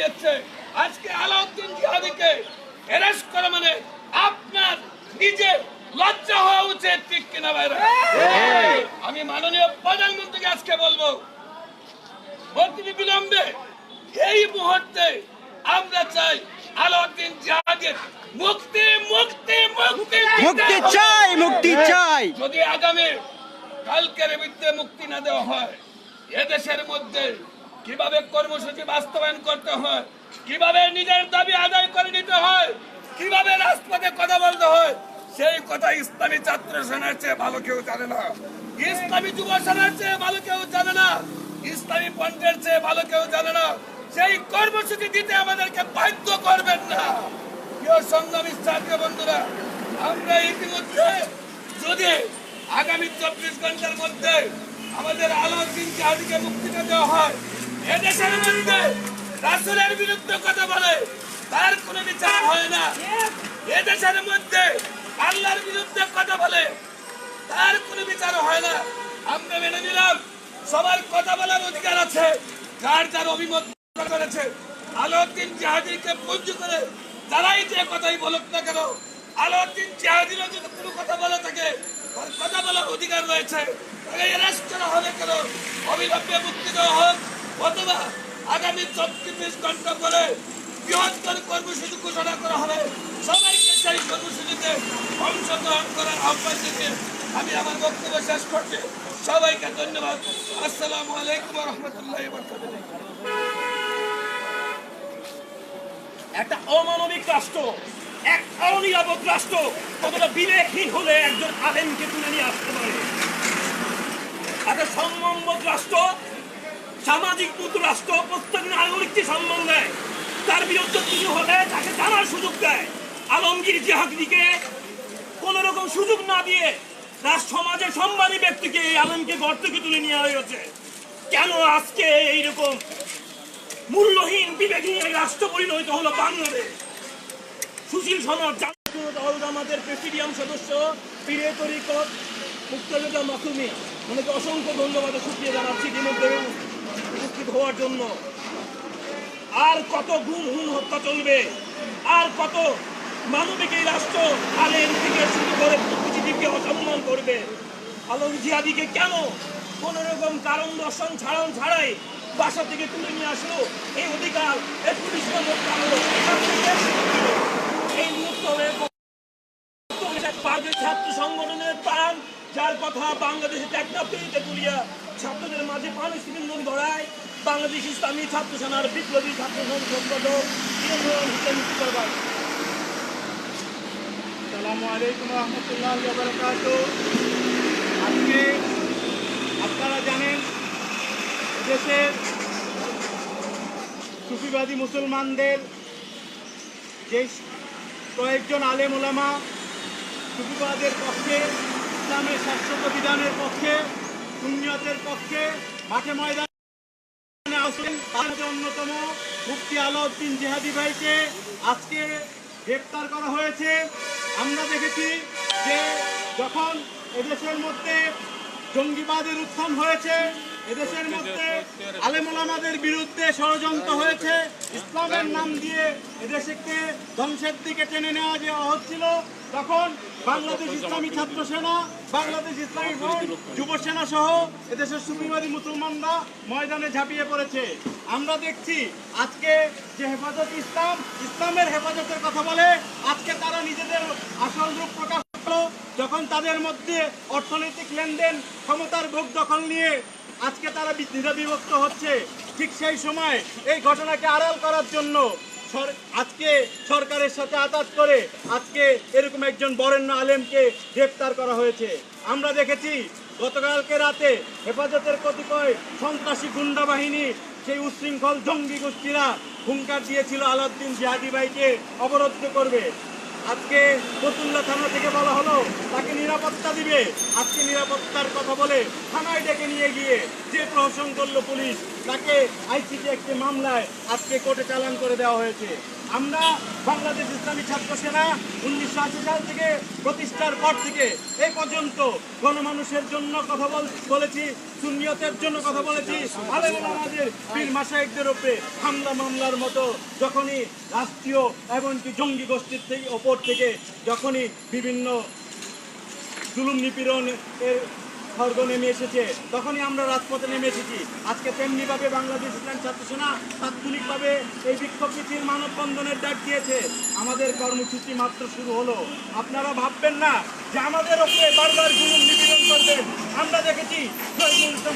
দিয়েছে। আজকে আলাউদ্দিন জিহাদিকে অ্যারেস্ট করা মানে আপনার নিজে লজ্জা হওয়া উচিত ঠিক কিনা ভাইরা? আমি মাননীয় প্রধানমন্ত্রীকে আজকে বলব অতি বিলম্বে এই মুহূর্তে আমরা চাই আলাউদ্দিন জিহাদের মুক্তি মুক্তি মুক্তি মুক্তি চাই মুক্তি চাই। যদি আগামী কালকের বিরুদ্ধে মুক্তি না দেওয়া হয় এদেশের মধ্যে কীভাবে কর্মসূচি বাস্তবায়ন করতে হয়? কীভাবে নিজের দাবি আদায় করে নিতে হয়? কীভাবে রাজপথে কথা বলতে হয়? সেই কথা ইসলামী ছাত্র সেনার চেয়ে ভালো কেউ জানে না। ইসলামী যুব সেনার চেয়ে ভালো কেউ জানে না। ইসলামী পন্থের চেয়ে ভালো কেউ জানে না। সেই কর্মসূচি দিতে আমাদেরকে বাধ্য করবেন না। প্রিয় সংগ্রামী ছাত্র বন্ধুরা, আমরা ইতিমধ্যে যদি আগামী চব্বিশ ঘণ্টার মধ্যে আমাদের আলোচীন জাতিকে মুক্তি না দেওয়া হয় এদেশের মধ্যে রাসুলের বিরুদ্ধে কথা বলে, তার কোনো বিচার হয় না। এদেশের মধ্যে আল্লাহর বিরুদ্ধে কথা বলে, তার কোনো বিচার হয় না। আমরা মেনে নিলাম, সবার কথা বলার অধিকার আছে, যার যার অভিমত করেছে। আলোদ্দিন জাহাজিকে পুঞ্জি করে যারাই যে কথাই বলুক না কেন, আলোদ্দিন জাহাজিরও যদি কোনো কথা বলে থাকে কথা বলার অধিকার রয়েছে। তাকে অ্যারেস্ট করা হবে কেন? অবিলম্বে মুক্তি দেওয়া হোক। অথবা আগামী চব্বিশ ঘণ্টা পরে বৃহত্তর কর্মসূচি ঘোষণা করা হবে। সবাইকে সেই কর্মসূচিতে অংশগ্রহণ করার আহ্বান জানিয়ে আমি আমার বক্তব্য শেষ করছি। সবাইকে ধন্যবাদ। আসসালামু আলাইকুম রহমতুল্লাহ একটা অমানবিক রাষ্ট্র, এক অনিরাপদ রাষ্ট্র, কতটা বিবেকহীন হলে একজন আলেমকে তুলে নিয়ে আসতে পারে? একটা সম্মানবোধ রাষ্ট্র সামাজিক বুদ্ধ রাষ্ট্র প্রত্যেক নাগরিককে সম্মান দেয়। তার বিরুদ্ধে কিছু হলে তাকে জানার সুযোগ দেয়। আলমগীর জিহাদিকে কোন রকম সুযোগ না দিয়ে তার সমাজের সম্মানী ব্যক্তিকে এই আলমকে ঘর থেকে তুলে নিয়ে হয়েছে। কেন আজকে এইরকম মূল্যহীন, বিবেকহীন রাষ্ট্র পরিণত হলো বাংলাদেশ? সুশীল সমাজ আমাদের প্রেসিডিয়াম সদস্য পীরে তরিকত মুক্তযোদ্ধা মাসুমি ওনাকে অসংখ্য ধন্যবাদ ও শুক্রিয়া জানাচ্ছি। ইতিমধ্যে উপস্থিত হওয়ার জন্য। আর কত গুম হুন হত্যা চলবে, আর কত মানবিক এই রাষ্ট্র আলেন থেকে শুরু করে বুদ্ধিজীবীকে অসম্মান করবে। আলম জিহাদিকে কেন কোন রকম কারণ দর্শন ছাড়ান ছাড়াই বাসা থেকে তুলে নিয়ে আসলো? এই অধিকার, এই আনলো এই পার্কের ছাত্র সংগঠনের প্রাণ, যার কথা বাংলাদেশে টেকনাফিতে তুলিয়া ছাত্রদের মাঝে সিলিন্ডন ধরায় বাংলাদেশ ইসলামী ছাত্র সেনার বিপ্লবী ছাত্র ইমরান আসসালামু আলাইকুম রহমতুল্লাহ বরকাত আজকে আপনারা জানেন দেশের সুফিবাদী মুসলমানদের যে কয়েকজন আলেম ওলামা সুফিবাদের পক্ষে, ইসলামের শাশ্বত বিধানের পক্ষে সুনিয়তের পক্ষে মাঠে ময়দানে আসেন তার অন্যতম মুফতি আলাউদ্দিন জেহাদি ভাইকে আজকে গ্রেপ্তার করা হয়েছে। আমরা দেখেছি যে যখন এদেশের মধ্যে জঙ্গিবাদের উত্থান হয়েছে এদেশের মধ্যে আলেমুলামাদের বিরুদ্ধে ষড়যন্ত্র হয়েছে। ইসলামের নাম দিয়ে এদেশকে ধ্বংসের দিকে টেনে নেওয়া যে হচ্ছিল তখন বাংলাদেশ ইসলামী ছাত্র সেনা, বাংলাদেশ ইসলামী যুব সেনা সহ এদেশের সুফিবাদী মুসলমানরা ময়দানে ঝাঁপিয়ে পড়েছে। আমরা দেখছি আজকে যে হেফাজত ইসলাম, ইসলামের হেফাজতের কথা বলে, আজকে তারা নিজেদের আসল রূপ প্রকাশ করল, যখন তাদের মধ্যে অর্থনৈতিক লেনদেন, ক্ষমতার ভোগ দখল নিয়ে আজকে তারা বিভক্ত হচ্ছে। ঠিক সেই সময় এই ঘটনাকে আড়াল করার জন্য আজকে সরকারের সাথে আঘাত করে আজকে এরকম একজন বরেণ্য আলেমকে গ্রেপ্তার করা হয়েছে। আমরা দেখেছি, গতকালকে রাতে হেফাজতের কতিপয় সন্ত্রাসী গুন্ডা বাহিনী, সেই উশৃঙ্খল জঙ্গি গোষ্ঠীরা হুঙ্কার দিয়েছিল আলাউদ্দিন জিহাদি ভাইকে অবরুদ্ধ করবে। আজকে ফতুল্লা থানা থেকে বলা হলো, তাকে নিরাপত্তা দিবে। আজকে নিরাপত্তার কথা বলে থানায় ডেকে নিয়ে গিয়ে যে প্রহসন করল পুলিশ তাকে আইসিটি একটি মামলায় আজকে কোর্টে চালান করে দেওয়া হয়েছে। আমরা বাংলাদেশ ইসলামী ছাত্র সেনা উনিশশো আশি সাল থেকে প্রতিষ্ঠার পর থেকে এই পর্যন্ত গণমানুষের জন্য কথা বলেছি, সুন্নিয়তের জন্য কথা বলেছি। আলেমুল আমাদের পীর মাসায়কদের উপরে হামলা, মামলার মতো যখনই রাষ্ট্রীয় এমনকি জঙ্গি গোষ্ঠীর থেকে ওপর থেকে যখনই বিভিন্ন জুলুম নিপীড়ন এর খর্গ নেমে এসেছে। তখনই আমরা রাজপথে নেমে এসেছি। আজকে তেমনিভাবে বাংলাদেশ ইসলাম ছাত্র সেনা তাৎক্ষণিকভাবে এই বিক্ষোভ মিছিল মানববন্ধনের ডাক দিয়েছে। আমাদের কর্মসূচি মাত্র শুরু হলো। আপনারা ভাববেন না যে আমাদের ওপরে বারবার জুলুম নিপীড়ন করবেন আমরা দেখেছি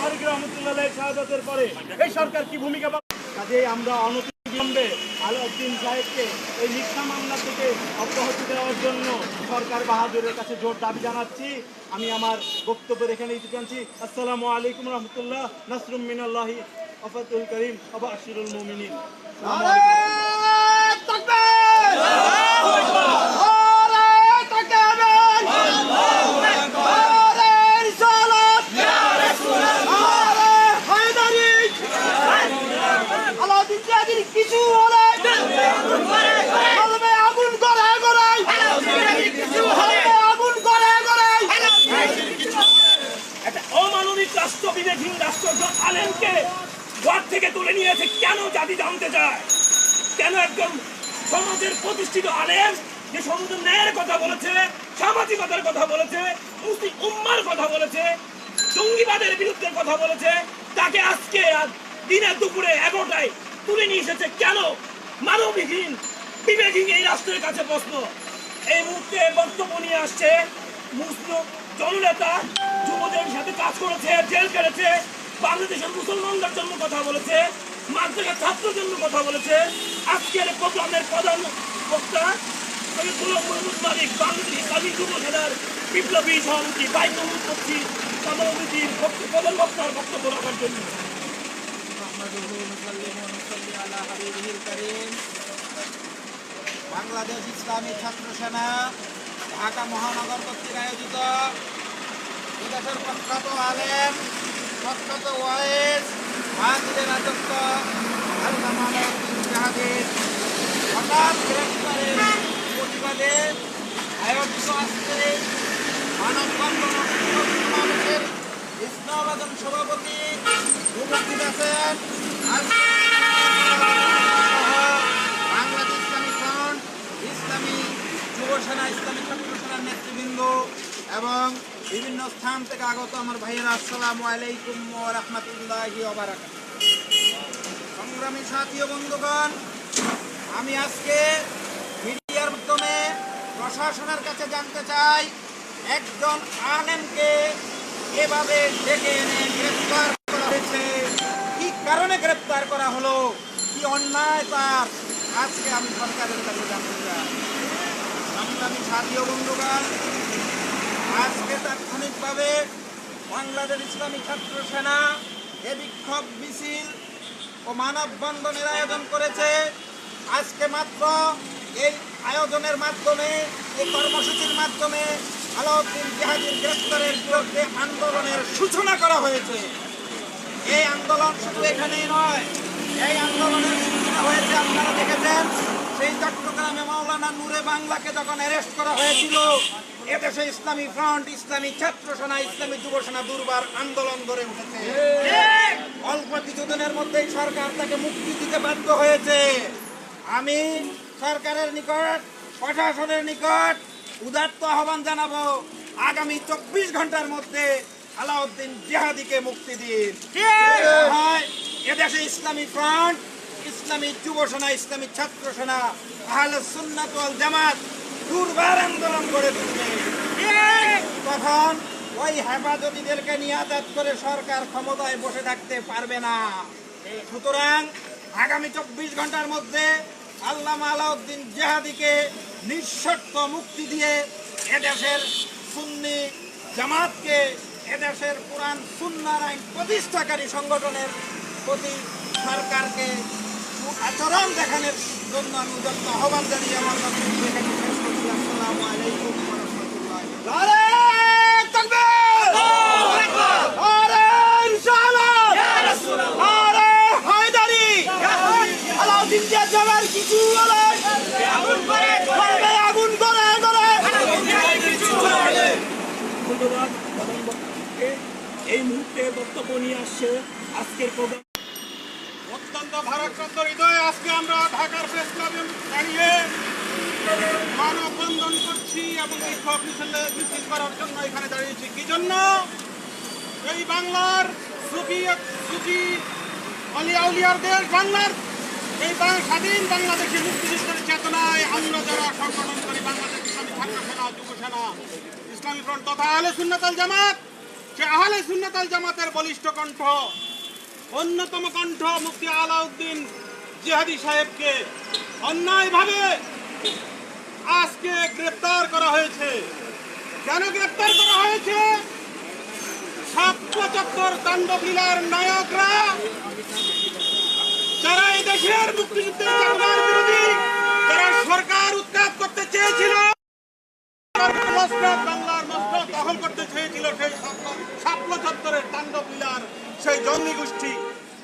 ফারুক রহমতুল্লাহ শাহাদাতের পরে এই সরকার কি ভূমিকা কাজেই আমরা অনতি বিলম্বে আলাউদ্দিন সাহেবকে এই মিথ্যা মামলা থেকে অব্যাহতি দেওয়ার জন্য সরকার বাহাদুরের কাছে জোর দাবি জানাচ্ছি। আমি আমার বক্তব্য রেখে দিতে চাচ্ছি। আসসালামু আলাইকুম রহমতুল্লাহ। নাসরুম মিনাল্লাহি আফাতুল করিম। আবা আশিরুল মুমিনিন কিছু হলে কলমে আগুন করে গড়াই কলমে আগুন করে গড়াই একটা অমানবিক রাষ্ট্র বিবেকহীন রাষ্ট্র আলেমকে থেকে নিয়েছে, কেন জাতি জানতে চায়? কেন একজন সমাজের প্রতিষ্ঠিত আলেম যে সমাজের ন্যায়ের কথা বলেছে, সামাজিকতার কথা বলেছে, মুসলিম উম্মার কথা বলেছে, জঙ্গিবাদের বিরুদ্ধে কথা বলেছে, তাকে আজকে দিনের দুপুরে এগারোটায় তুলে নিয়ে এসেছে কেন? মানবিকহীন বিবেকহীন এই রাষ্ট্রের কাছে প্রশ্ন। এই মুহূর্তে বক্তব্য নিয়ে আসছে মুসলিম জননেতা, যুবদের সাথে কাজ করেছে, জেল কেটেছে বাংলাদেশের মুসলমানদের জন্য কথা বলেছে, মাদ্রাসার ছাত্রের জন্য কথা বলেছে। আজকের প্রোগ্রামের প্রধান বক্তা বক্তব্য- জন্য। বাংলাদেশ ইসলামী ছাত্র সেনা, ঢাকা মহানগর কর্তৃক আয়োজিত বিদেশের প্রখ্যাত আলেম, প্রখ্যাত ওয়াইস মাহাদিদের রাজত্ব জাহাদের হঠাৎ গ্রেফতারের প্রতিবাদে আয়োজিত আজকে মানববন্ধন ও বিক্ষোভ সমাবেশের ইসলামাবাদন সভাপতি উপস্থিত আছেন বাংলাদেশ ইসলামী ফ্রন্ট, ইসলামী যুব ইসলামী ছাত্র সেনার নেতৃবৃন্দ এবং বিভিন্ন স্থান থেকে আগত আমার ভাইয়েরা, আসসালামু আলাইকুম রাহমাতুল্লাহি সংগ্রামী সাথী বন্ধুগণ, আমি আজকে মিডিয়ার মাধ্যমে প্রশাসনের কাছে জানতে চাই, একজন আলেমকে এভাবে ডেকে এনে গ্রেপ্তার করা হয়েছে। কি কারণে গ্রেপ্তার করা হলো? কি অন্যায় তার? আজকে আমি সরকারের কাছে জানতে চাই। সংগ্রামী সাথী বন্ধুগণ আজকে তাৎক্ষণিকভাবে বাংলাদেশ ইসলামী ছাত্র সেনা এ বিক্ষোভ মিছিল ও মানববন্ধনের আয়োজন করেছে। আজকে মাত্র এই আয়োজনের মাধ্যমে, এই কর্মসূচির মাধ্যমে আলাউদ্দিন জাহাজির গ্রেফতারের বিরুদ্ধে আন্দোলনের সূচনা করা হয়েছে। এই আন্দোলন শুধু এখানেই নয়, এই আন্দোলনের সূচনা হয়েছে, আপনারা দেখেছেন, সেই চট্টগ্রামে মাওলানা নূরে বাংলাকে যখন অ্যারেস্ট করা হয়েছিল এদেশে ইসলামী ফ্রন্ট, ইসলামী ছাত্র সেনা, ইসলামী যুব সেনা দুর্বার আন্দোলন গড়ে উঠেছে। অল্প কিছুদিনের মধ্যেই সরকার তাকে মুক্তি দিতে বাধ্য হয়েছে। আমি সরকারের নিকট, প্রশাসনের নিকট উদাত্ত আহ্বান জানাব, আগামী চব্বিশ ঘণ্টার মধ্যে আলাউদ্দিন জিহাদিকে মুক্তি দিন। এদেশে ইসলামী ফ্রন্ট, ইসলামী যুব সেনা, ইসলামী ছাত্র সেনা, আহলে সুন্নাত জামাত দুর্বার আন্দোলন করে তুলবে তখন ওই হেফাজতিদেরকে নিয়ে আজাদ করে সরকার ক্ষমতায় বসে থাকতে পারবে না। সুতরাং আগামী চব্বিশ ঘণ্টার মধ্যে আল্লামা আলাউদ্দিন জেহাদিকে নিঃশর্ত মুক্তি দিয়ে এদেশের সুন্নি জামাতকে এদেশের কোরআন, সুন্নার আইন প্রতিষ্ঠাকারী সংগঠনের প্রতি সরকারকে আচরণ দেখানোর জন্য আমি আহ্বান জানিয়ে আমার আসসালামু আলাইকুম ওয়া রাহমাতুল্লাহ ধন্যবাদ এই মুহূর্তে বক্তব্য নিয়ে আসছে আজকের প্রোগ্রাম অত্যন্ত ভারাক্রান্ত হৃদয়ে আজকে আমরা ঢাকার প্রেস ক্লাবে দাঁড়িয়ে মানববন্ধন করছি এবং বিক্ষোভ মিছিলে মিছিল করার জন্য এখানে দাঁড়িয়েছি। কি জন্য? এই বাংলার সুফি সুফি অলিয়া দেশ বাংলার। এই স্বাধীন বাংলাদেশের মুক্তিযুদ্ধের চেতনায় আমরা যারা সংগঠন করি, বাংলাদেশ ইসলামী ছাত্র সেনা, যুব সেনা, ইসলামী ফ্রন্ট তথা আহলে সুন্নাতাল জামাত, সে আহলে সুন্নাতাল জামাতের বলিষ্ঠ কণ্ঠ, অন্যতম কণ্ঠ মুফতি আলাউদ্দিন জিহাদি সাহেবকে অন্যায়ভাবে আজকে গ্রেপ্তার করা হয়েছে। কেন গ্রেপ্তার করা হয়েছে? সাত পঁচাত্তর তাণ্ডবলীলার নায়করা, যারা এই দেশের মুক্তিযুদ্ধের বিরোধী, যারা সরকার উৎখাত করতে চেয়েছিল বাংলার মসনদ দখল করতে চেয়েছিল সেই সাপল চত্বরের তাণ্ডব লীলার সেই জঙ্গি গোষ্ঠী।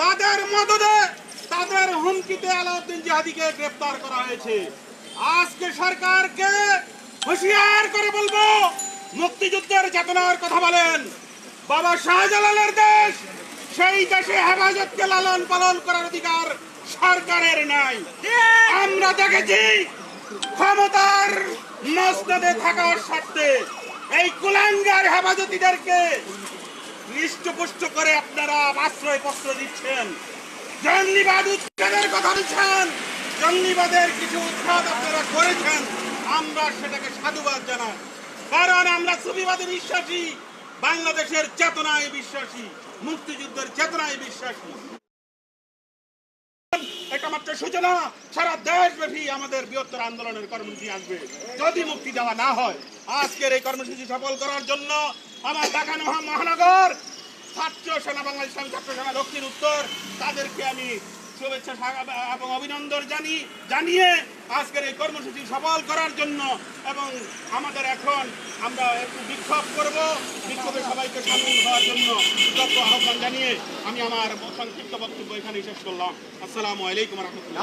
তাদের মদদে, তাদের হুমকিতে আলাউদ্দিন জিহাদিকে গ্রেপ্তার করা হয়েছে। আজকে সরকারকে হুঁশিয়ার করে বলব, মুক্তিযুদ্ধের চেতনার কথা বলেন। বাবা শাহজালালের দেশ, সেই দেশে হেফাজতকে লালন পালন করার অধিকার সরকারের নাই। আমরা দেখেছি ক্ষমতার মসনদে থাকার স্বার্থে এই কুলাঙ্গার হেফাজতিদেরকে হৃষ্টপুষ্ট করে আপনারা আশ্রয় পত্র দিচ্ছেন। জঙ্গিবাদ উৎখাতের কথা দিচ্ছেন জঙ্গিবাদের কিছু উৎখাত আপনারা করেছেন, আমরা সেটাকে সাধুবাদ জানাই। কারণ আমরা সুবিবাদে বিশ্বাসী, বাংলাদেশের চেতনায় বিশ্বাসী, মুক্তিযুদ্ধের চেতনায় বিশ্বাসী। এটা সূচনা, সারা দেশব্যাপী আমাদের বৃহত্তর আন্দোলনের কর্মসূচি আসবে। যদি মুক্তি দেওয়া না হয়, আজকের এই কর্মসূচি সফল করার জন্য আমার ঢাকা মহা- মহানগর, ছাত্র সেনা বাংলা ইসলামী ছাত্র সেনা দক্ষিণ উত্তর, তাদেরকে আমি শুভেচ্ছা এবং অভিনন্দন জানি, জানিয়ে আজকের এই কর্মসূচি সফল করার জন্য এবং আমাদের এখন আমরা একটু বিক্ষোভ করব। বিক্ষোভে সবাইকে সামিল হওয়ার জন্য যত আহ্বান জানিয়ে আমি আমার সংক্ষিপ্ত বক্তব্য এখানে শেষ করলাম। আসসালামু আলাইকুম রহমতুল্লাহ।